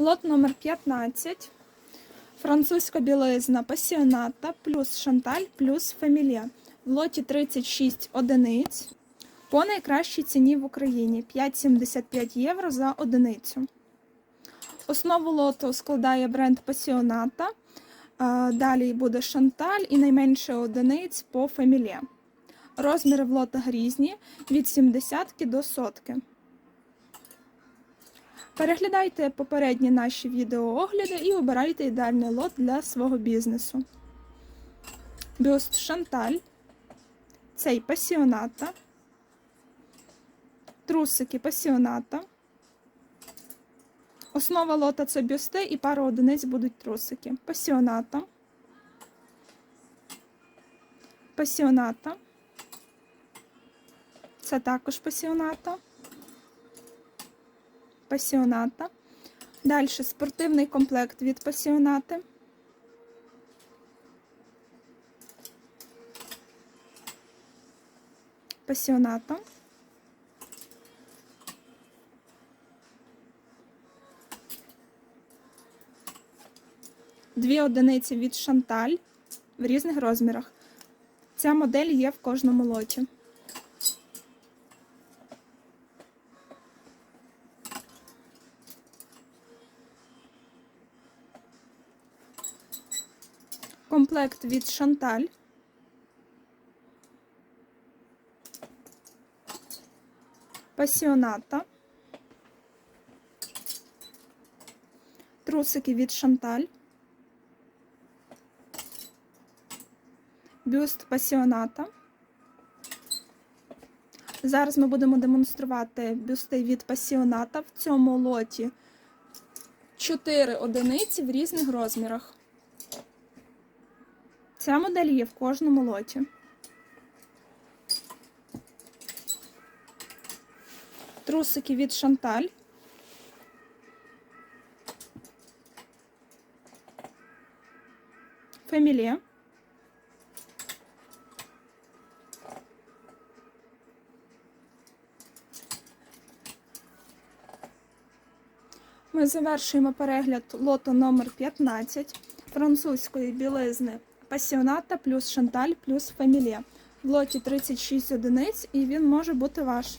Лот номер 15. Французька білизна пасіоната плюс шанталь плюс фамілія. В лоті 36 одиниць. По найкращій ціні в Україні 5,75 євро за одиницю. Основу лоту складає бренд Пасіоната. Далі буде шанталь і найменше одиниць по фамілія. Розміри в лотах різні від 70 до сотки. Переглядайте попередні наші відеоогляди і обирайте ідеальний лот для свого бізнесу. Бюст Шанталь, цей пасіоната, трусики пасіоната. Основа лота це бюсти і пара одиниць будуть трусики. Пасіоната. Пасіоната. Це також пасіоната. Пасіоната. Далі спортивний комплект від пасіонати. Пасіоната. Дві одиниці від Шанталь в різних розмірах. Ця модель є в кожному лоті. Комплект від Шанталь. Пасіоната. Трусики від Шанталь. Бюст пасіоната. Зараз ми будемо демонструвати бюсти від пасіоната. В цьому лоті 4 одиниці в різних розмірах. Ця модель є в кожному лоті. Трусики від Шанталь. Фамілія. Ми завершуємо перегляд лоту номер 15 французької білизни пасіоната плюс шанталь плюс фамілія. В лоті 36 одиниць і він може бути ваш.